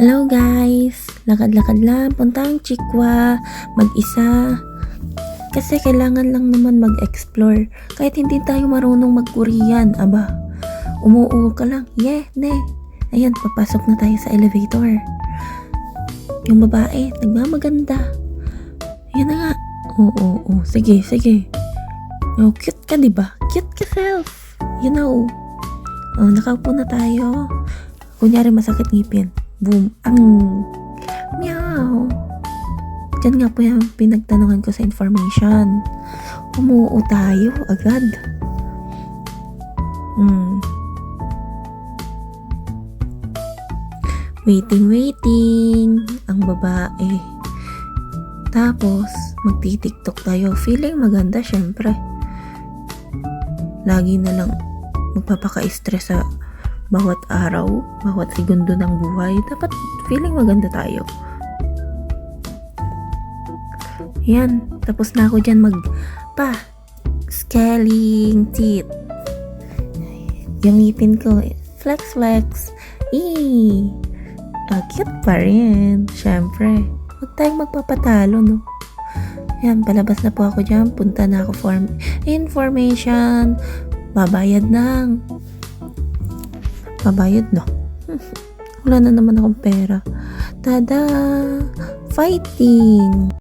Hello guys! Lakad-lakad lang, puntang Chikwa, mag-isa. Kasi kailangan lang naman mag-explore. Kahit hindi tayo marunong mag-Korean, aba. Umuo ka lang, yeah, ne. Ayan, papasok na tayo sa elevator. Yung babae, nagmamaganda. Yan na nga. Oo, oo, oo. Sige, sige. Oh, cute ka, di ba? Cute ka self. You know. Oh, nakaupo na tayo. Kunyari masakit ngipin. Boom. Ang. Meow. Diyan nga po yung pinagtanungan ko sa information. Umuo tayo agad. Hmm. Waiting, waiting. Ang babae. Tapos, magti-tiktok tayo. Feeling maganda, syempre. Lagi na lang magpapaka-stress sa bawat araw, bawat segundo ng buhay. Dapat feeling maganda tayo. Yan. Tapos na ako dyan mag pa scaling teeth. Yung ngipin ko, flex flex. Eee! Ah, cute pa rin. Siyempre. Huwag tayong magpapatalo, no? Yan, palabas na po ako dyan. Punta na ako for information. Babayad ng. Babayad, no? Wala na naman akong pera. Tada! Fighting!